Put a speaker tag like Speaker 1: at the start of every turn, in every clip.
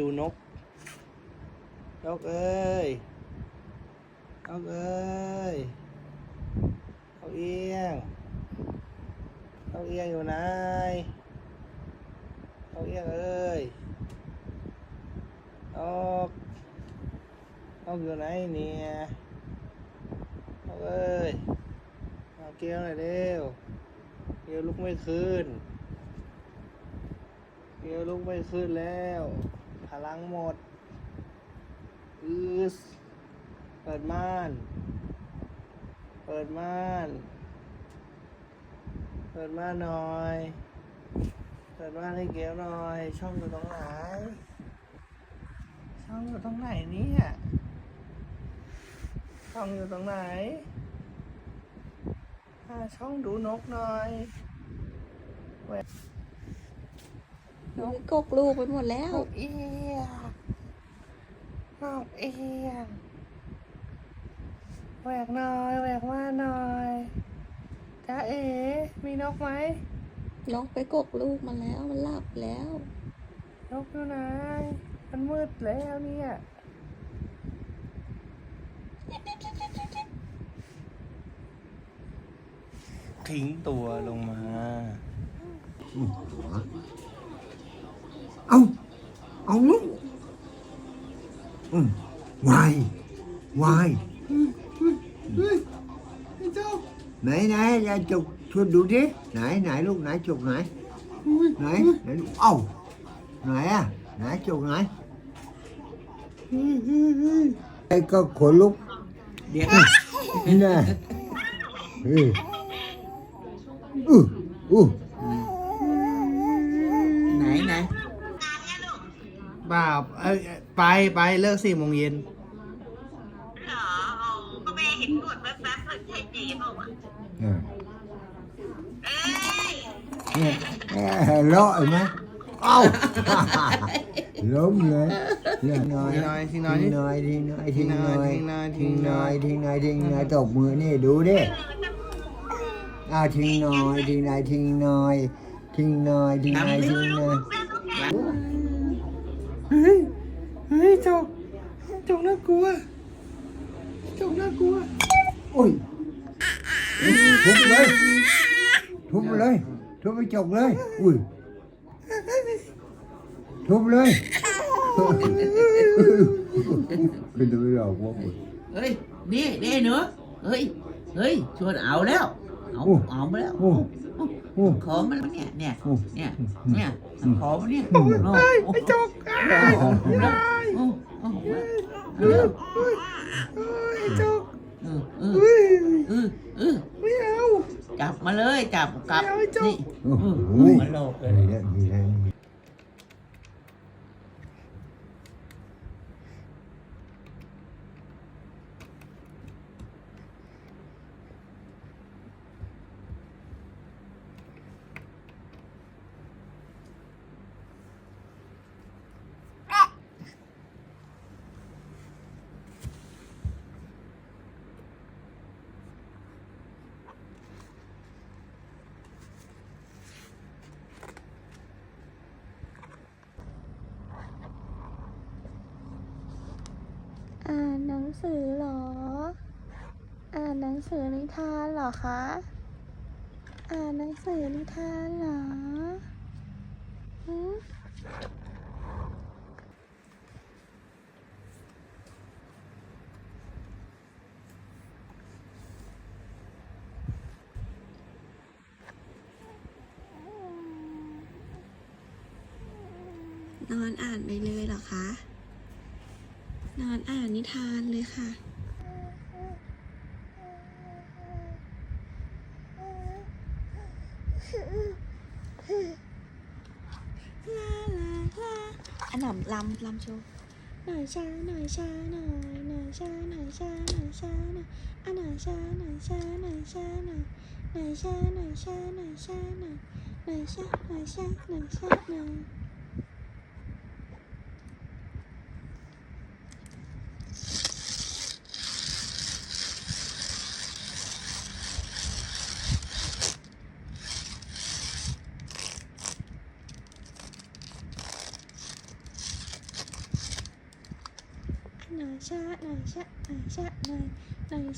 Speaker 1: ดูนก นกเอ้ย นกเอ้ยเขาเอียงเขาเอียงอยู่ไหนเขาเอียงเอ้ย นก นกอยู่ไหนเนี่ยนกเอ้ยเอาเกลียวหน่อยเร็วเกลียวลุกไม่ขึ้นเกลียวลุกไม่ขึ้นแล้ว พลังหมด อืสเปิดม่าน เปิดม่าน เปิดม่านหน่อย เปิดม่านให้เกลียวหน่อย ช่องอยู่ตรงไหน ช่องอยู่ตรงไหนเนี่ย ช่องอยู่ตรงไหนช่องดูนกหน่อย
Speaker 2: นกกกลูกไปหมดแล้ว
Speaker 1: นกเอียงนกเอียงแหวกหน่อยแหวกว่าหน่อยจ้าเอ๋มีนกไหม
Speaker 2: นกไปกกลูกมาแล้วมันหลับแล้ว
Speaker 1: นกอยู่ไหนมันมืดแล้วเนี่ยทิ้งตัวลงมา
Speaker 3: เอาเอาลูกอืมวายวายไหนไหนยายจุกชวนดูดิไหนไหนลูกไหนจุกไหนไหนไหนลูกเอ้าไหนอะไหนจุกไหนไอ้ก็ขนลุก
Speaker 1: เดี๋ยว
Speaker 3: นี่นะเอออู้อู้
Speaker 1: ไหนไหน บ่าวเอ้ยไปไปเลิกสี่โมงเย็น
Speaker 4: เหรออ๋อก็แม่เห็นหนวดแป๊บๆเพิ่งใช่เจ๊เปล่าวะ
Speaker 3: อ่า
Speaker 4: เอ้ย
Speaker 3: เนี่ยเอ้ยเลาะเห็นไหมเอ้า ล้มเลยเนี่ยน้อย
Speaker 1: ทิ้งหน่อยทิ้งหน่อย
Speaker 3: ทิ้งน้อยทิ้งน้อยทิ้งน้อย
Speaker 1: ทิ้
Speaker 3: ทิ้
Speaker 1: ง
Speaker 3: ง
Speaker 1: หน่
Speaker 3: น้
Speaker 1: อ
Speaker 3: อยย ทิ้งน้อยทิ้งน้อยตบมือนี่ดูดิอ้าวทิ้งน้อยทิ้งน้อยทิ้งน้อยทิ้งน้อยทิ้งน้อยทิ้งน้อย
Speaker 1: เฮ้ยเฮ้ย จกจกน่ากลัวจกน่ากลัว
Speaker 3: โอ้ยทุบเลยทุบเลยทุบไปจกเลยอุ้ยทุบเลยเป็นตัวหลอกว่า
Speaker 5: เฮ้ยนี่นี่เนื้อะเฮ้ยเฮ้ยชวนเอาแล้วเอา
Speaker 3: โอ้
Speaker 5: เอามาแล้ว
Speaker 3: โอ้โอ้
Speaker 5: ขอมาแล้วเนี่ยเนี่ย
Speaker 3: โอ้
Speaker 5: เนี่ยเนี่ยขอมาเนี่ย
Speaker 3: โอ้ย
Speaker 5: โอ้
Speaker 1: ไอ้จก จก
Speaker 5: เออเออ
Speaker 1: เฮ้ย
Speaker 5: เออเออ
Speaker 1: ไม่เอา
Speaker 5: จับมาเลยจับกลับ
Speaker 1: ไม่เอาไอ้จุ๊
Speaker 5: นี่
Speaker 3: โอ้โห
Speaker 5: เออมันโลกเลย
Speaker 3: มีแล้วมีแล้ว
Speaker 2: งสือเหรอ อ่านหนังสือนิทานเหรอคะ อ่านหนังสือนิทานเหรอ làm làm làm chưa nở xa nở xa nở nở xa nở xa nở xa nở a nở xa nở xa nở xa nở nở xa nở xa nở xa nở nở xa nở xa nở xa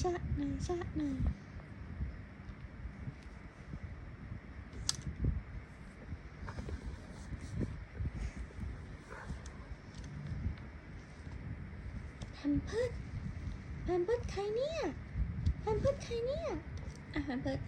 Speaker 2: ชะหน่อยชะหน่อยแพมเพิร์ดแพมเพิร์ดใครเนี่ยแพมเพิร์ดใครเนี่ยอะแพมเพิร์ด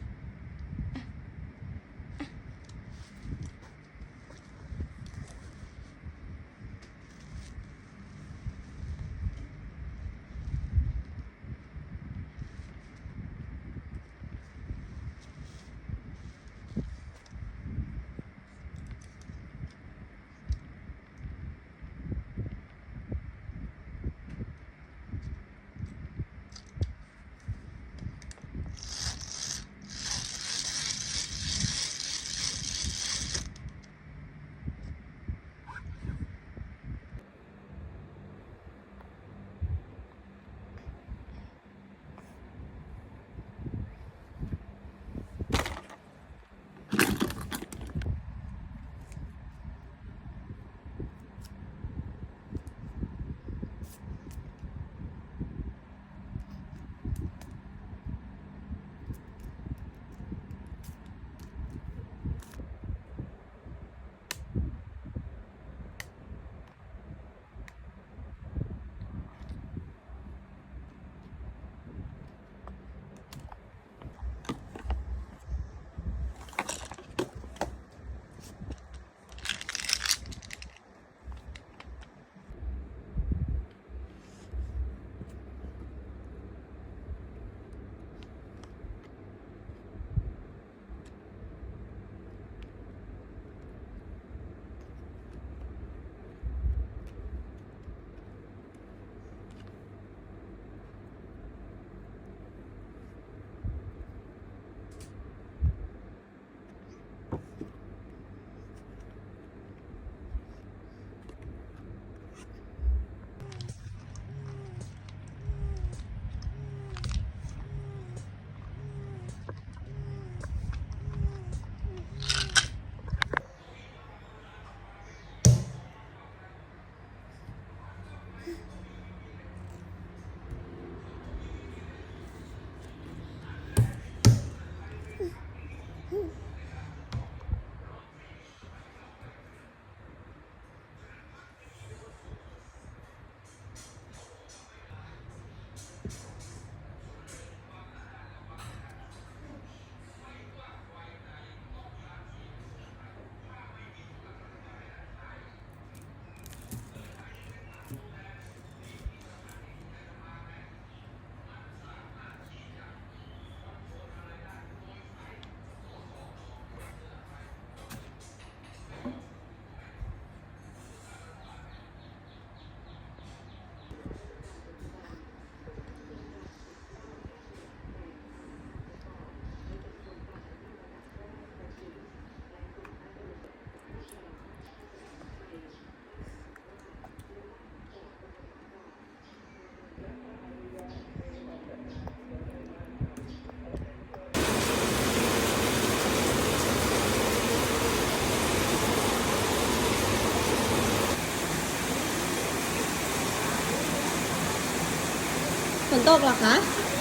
Speaker 2: ตกเหรอคะ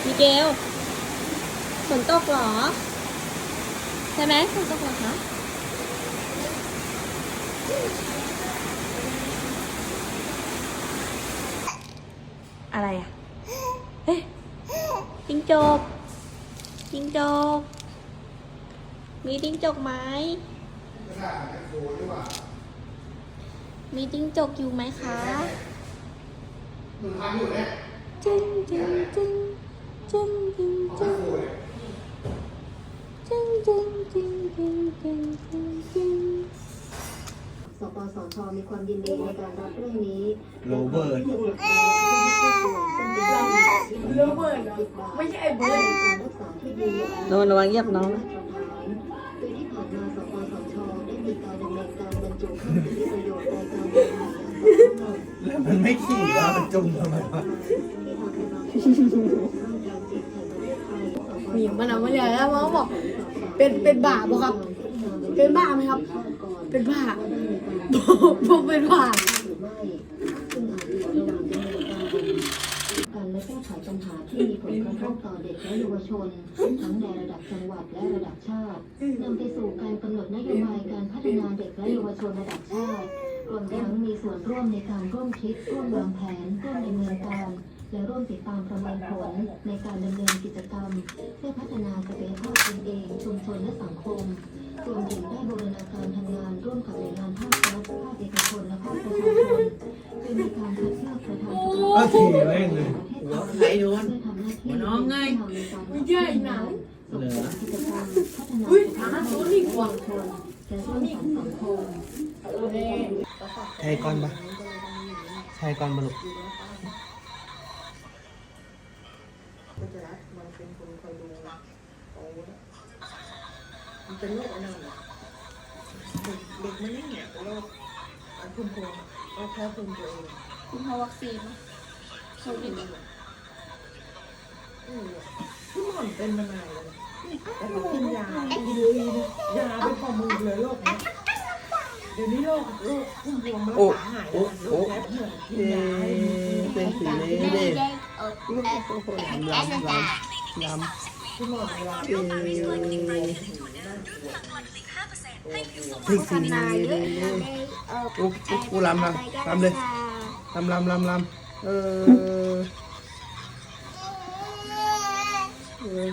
Speaker 2: มิเกลฝนตกเหรอ ใช่ไหมฝนตกเหรอคะอะไรอะเฮ้ยจิงจกจิงจกมีจิงจกไหมมีจิงจกอยู่ไหมคะจึงจึงจึงจึงจึ งจึงจึงจึงจึงจึงจึงจึงจึง
Speaker 6: สปสชชมีความยินดีในการรับเรื่องนี้
Speaker 1: โรเบิร์ต
Speaker 6: โรเบิร์ตไม่ใช่ไอ้เบิร์ด
Speaker 2: โดนระวังเหยียบน้องนะ
Speaker 6: โดยที่ผ่านมาสปสชได้มีการดำเนินการบรรจุข้อมูลที่ประโยชน์ในการบริหาร
Speaker 1: แล้วมันไม่ขี่ว่ามันจุ่มทำไมวะ
Speaker 7: มีมันเอามาเลยแล้วมันก็บอก เป็นเป็นบ้าบ่ครับ เป็นบ้าไหมครับ เป็นบ้าผมเป็นบ้า
Speaker 6: การและแก้ไขปัญหาที่มีผลกระทบต่อเด็กและเยาวชน ทั้งในระดับจังหวัดและระดับชาตินำไปสู่การกำหนดนโยบายการพัฒนาเด็กและเยาวชนระดับชาติ รวมทั้งมีส่วนร่วมในการร่วมคิด ร่วมวางแผน ร่วมดำเนินการ และร่วมติดตามประเมินผลในการดำเนินกิจกรรม เพื่อพัฒนาศักยภาพตนเอง ชุมชนและสังคม รวมถึงได้บูรณาการทำงานร่วมกับหน่วยงานภาครัฐภาคเอกชนและภาคประชาชนโดยมีการคัดเลือกประธานสภา
Speaker 1: ก็ขี่แม่งเลย
Speaker 5: หัวใครโดนหัวน้องไง
Speaker 7: ไม่ใช่หนัง
Speaker 5: เหรอ
Speaker 7: อุ้ยหาตัวนี่กว่า
Speaker 6: และร้างสรรค์สังคม
Speaker 1: ใช่ก้อนปะใช่ก้อนปะลูก
Speaker 8: มันเป็นโรคอะไรอะเด็กเด็กมันไม่เนี่ยเป็นโรคอะภูมิตัวโรคแพ้ภูมิตัวเอง
Speaker 2: คุณพ่อวัคซีนโควิด
Speaker 8: อืมพี่หม่อนเป็นมานานแล้วแต่เขากินยากินดีนะยาเป็นข้อมือเลยโรคเนี้ย เดี๋ยวนี้โรคโรคพุ่มพวงมันรักษาหายแล้วโรคแพ้ภูมิกิน
Speaker 1: เย้
Speaker 8: ยาให้มันกิน
Speaker 1: เป็นสีนี้ดิ
Speaker 2: เออ
Speaker 1: โอ้โหลำลำลำลำ
Speaker 8: พี่หม่อนเวลา
Speaker 1: เย้พริกสีนี้ดิกูกูกูลำลำลำเลยลำลำลำลำเออเออ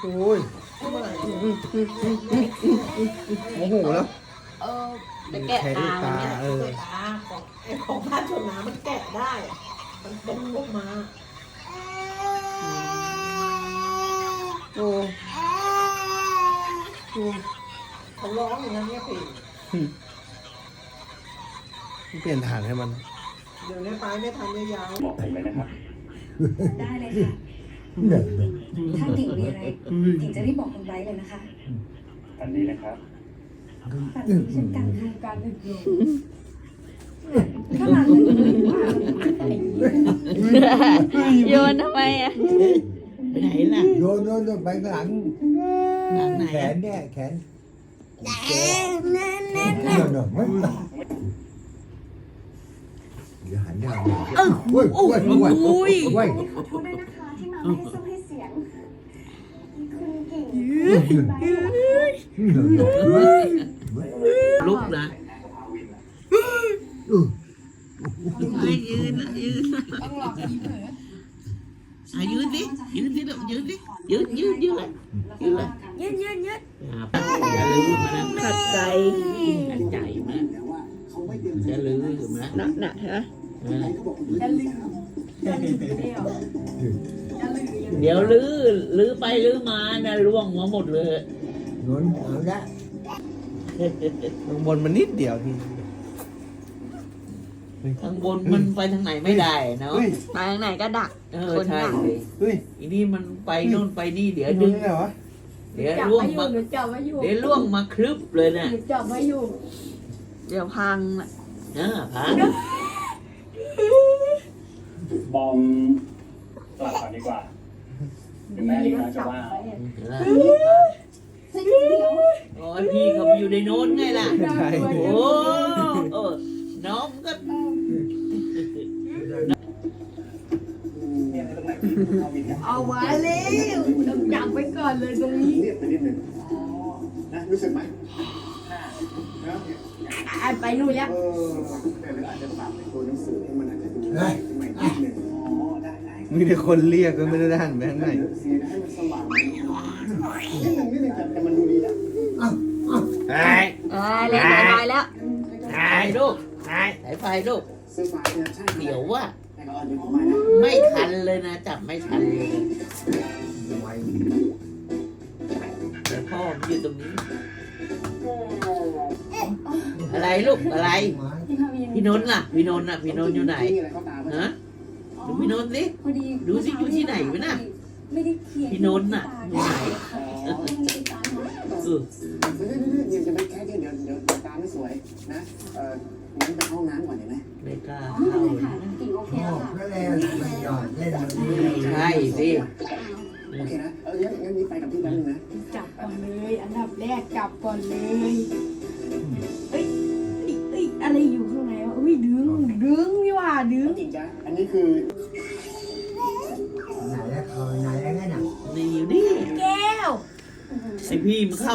Speaker 1: โอ้ย โมโหแล้ว
Speaker 2: เออไปแกะ
Speaker 1: แค่
Speaker 2: ตา
Speaker 1: ด้วย
Speaker 2: มัน
Speaker 1: ตา
Speaker 2: เนี่ย
Speaker 1: เออ
Speaker 8: ตาของไอ้ของผ้าชนน้ำมันแกะได้อะมันเป็นพวกมา
Speaker 1: โอ้โอ้
Speaker 8: เขาร้องอย่างนั้นเนี่ยพี่
Speaker 1: เปลี่ยนฐานให้มัน
Speaker 8: เดี๋ยวนี้ไปไม่ทันยาวๆ
Speaker 9: ได้เลยค่ะ ถ้าติ่งมีอะไรติ่งจะรีบบอกคุณไบร์ทเลยนะคะ
Speaker 10: อันนี้นะครับ
Speaker 9: ฝันดีเช่นกันค่ะการดึกลงข้างหลังเลยว่า
Speaker 2: โยนทำไมอะ
Speaker 5: ไปไหนล่ะ
Speaker 3: โยนโยนโยนไปข้างหลัง
Speaker 5: หลังไหน
Speaker 3: แข
Speaker 5: อะ
Speaker 3: นเนี่ยแขนโยนโยนไม่เดี๋ยวหันหน้ามาโอ้ยโอ้ยโอ้ยโอ้ยโอ้ย
Speaker 9: ขอโทษด้วยนะคะ ที่มาไม่ให้ซุ้มให้เสียง คุณเก่ง
Speaker 5: ลุกนะไม่ยืนนะยืนนะอะยืนดิยืนดิลูกยืนดิยืนยืนยืนเลยยืนเลย
Speaker 7: ยืดยืดยืด
Speaker 5: อย่าลืมนะขัดใจขัดใจนะอย่าลืมนะ
Speaker 2: หนักหนักฮะ
Speaker 5: เออ เดี๋ยวลื้อลื้อไปลื้อมานะล่วงมาหมดเลย
Speaker 3: โยนเอาละ
Speaker 1: ข้างบนมันนิดเดียวที
Speaker 5: ข้างบนมันไปทางไหนไม่ได้เนาะ
Speaker 1: เฮ้ย
Speaker 2: มาทางไหนก็ดัก
Speaker 5: เออใช่เลย
Speaker 1: เฮ้ย
Speaker 5: อีนี่มันไปโน่นไปนี่เดี๋ยว
Speaker 1: ดึ
Speaker 5: ดึ
Speaker 1: ง
Speaker 5: ง
Speaker 1: เหรอวะ
Speaker 5: เดี๋ยว
Speaker 7: จับ
Speaker 5: ล่วง
Speaker 7: ไม่อยู่
Speaker 5: มา
Speaker 7: หนูจับไม่อยู่
Speaker 5: เดี๋ยวล่วงมาคลึบเลยนะ
Speaker 7: หนูจับไม่อยู่
Speaker 2: เดี๋ยวพังน่ะ
Speaker 5: นะพัง
Speaker 10: มอง กลับก่อนดีกว่าถึงแม้ลีนาจะว่า
Speaker 5: โอ้ยพี่เขาไปอยู่ในโน้นไงล่ะ
Speaker 1: ใช่
Speaker 5: โอ้เออน้องก็
Speaker 7: เอาไว้แล้วต้องจับไว้ก่อนเลยตรงนี้
Speaker 10: เรียบไปนิดนึงนะรู้สึกไหมนะ
Speaker 7: อ่านไปนู่นแล้ว
Speaker 10: เออแต่เราอาจจะปรับในตัวหนังสือให้มันอาจจะดู มี
Speaker 1: แต่คนเรียกก็ไม่ได้ด้านไปข้างใน
Speaker 10: สีให้มันสว่างนิดนึงนิดนึงแต่มันดูดีแล้ว
Speaker 1: ไอ้
Speaker 2: เอ้ยเล่นน้อยๆแล้ว
Speaker 5: สายลูกสายสายไฟลูก
Speaker 10: เสื้อฟ้าเนี่ยใช่
Speaker 5: เดี๋ยวว่า
Speaker 10: แต่ก็อ่อนอยู่ประมาณนั้น
Speaker 5: ไม่ทันเลยนะจับไม่ทันเลยแต่พ่อมันอยู่ตรงนี้ อะไรลูกอะไร
Speaker 3: หมา
Speaker 5: พี่นนท์ล่ะพี่นนท์น่ะพี่นนท์อยู่ไหน
Speaker 10: อะไรก็ตาม
Speaker 5: ฮะ ดูพี่นนท์สิ
Speaker 9: พอดี
Speaker 5: ดูสิอยู่ที่ไหนวะน่ะ
Speaker 9: ไม่ได้เคลียร์
Speaker 5: พี่นนท์น่ะอยู่ไหน
Speaker 10: อ๋อ
Speaker 5: เออ
Speaker 10: เดี๋ยวเดี๋ยวเดี๋ยวจะไปแค่เดี๋ยวเดี๋ยวเดี๋ยวเดี๋ยวตาไม่สวยนะเอองั้นไปเข้าห้องน้ำก่อนเห็นไหม
Speaker 5: ไม่กล้า
Speaker 9: ไม่เป็
Speaker 5: เข้าน
Speaker 9: ไร
Speaker 5: เลย
Speaker 9: ค่ะกิ่งโอเค
Speaker 3: พ่อ
Speaker 9: แล้วค่ะ
Speaker 3: ก็แล้วไม่ยอมเล่นมันนี่
Speaker 5: ใช่สิ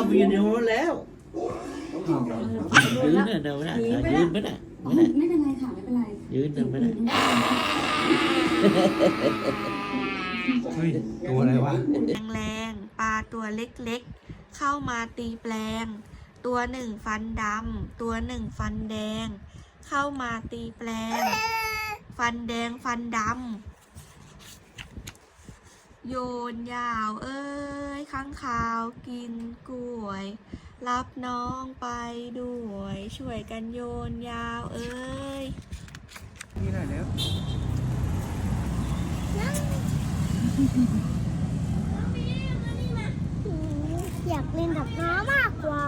Speaker 10: ไป
Speaker 7: อยู่ใน
Speaker 10: ร
Speaker 5: ถแล้วยืนน่ะเดี๋ยวนะยืนไม่ได้ไม่ได้
Speaker 9: ไม่เป็นไรค่ะไม่เป็นไร
Speaker 5: ยืนน่ะไม่ได้
Speaker 1: เฮ้ยตัวอะไรวะ
Speaker 2: แรงๆปลาตัวเล็กๆ เข้ามาตีแปลง ตัวหนึ่งฟันดำตัวหนึ่งฟันแดง เข้ามาตีแปลง ฟันแดงฟันดำ โยนยาวเอ้ยข้างขาวกินกล้วย รับน้องไปด้วย ช่วยกันโยนยาวเอ้ย
Speaker 1: นี่หน่อยแล้ว
Speaker 2: อยากเล่นกับน้ามากกว่า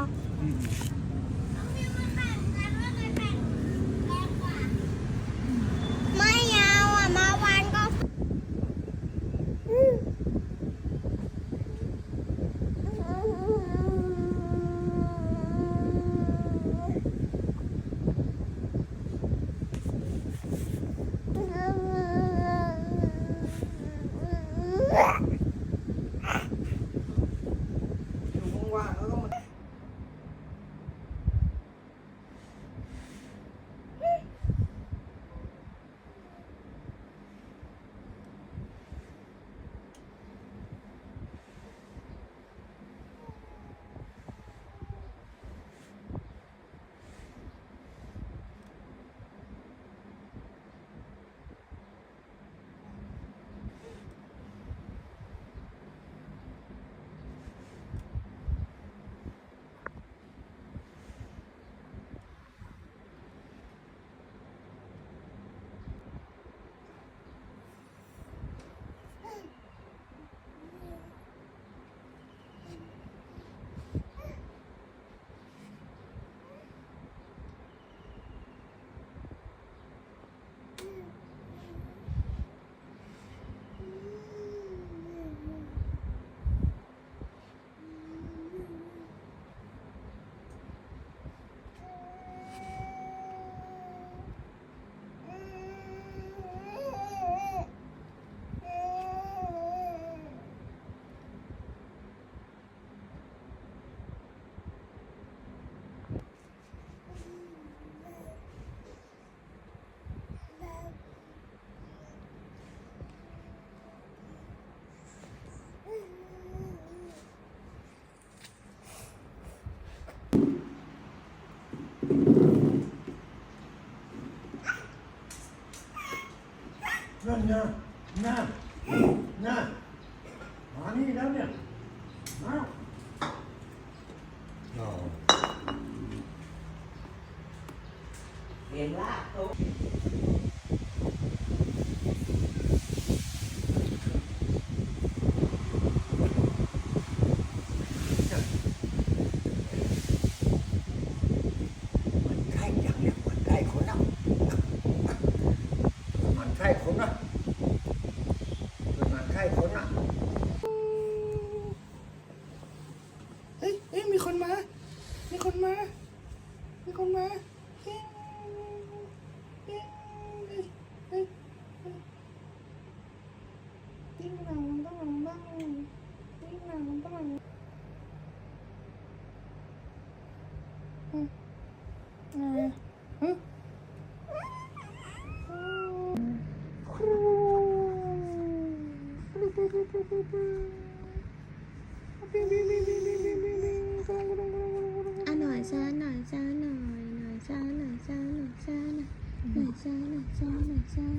Speaker 2: หน
Speaker 1: ซ้ายไห
Speaker 3: นซ้าย
Speaker 5: ไหน
Speaker 3: ซ้าย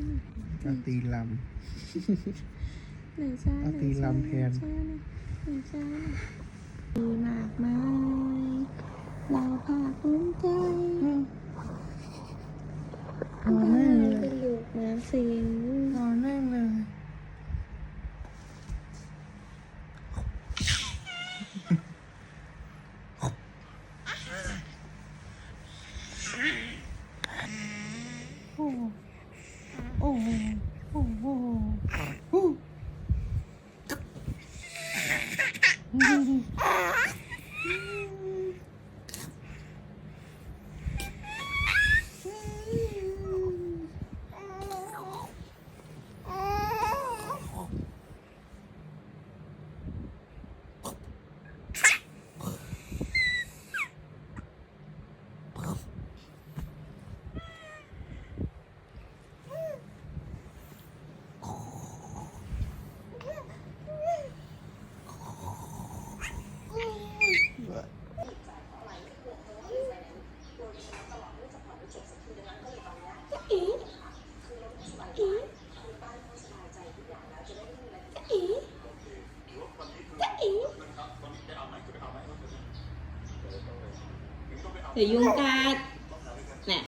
Speaker 1: เตีลไหนซ้ายำเอาตีลำ
Speaker 2: แทน ไหนซ้ายมีมากมายเราภาคภูมใจนอนแน่
Speaker 1: เล
Speaker 2: ย
Speaker 1: เป็นลูกน้
Speaker 2: งนอนแน่เล
Speaker 9: ย
Speaker 2: เดี๋ยวยุงกัด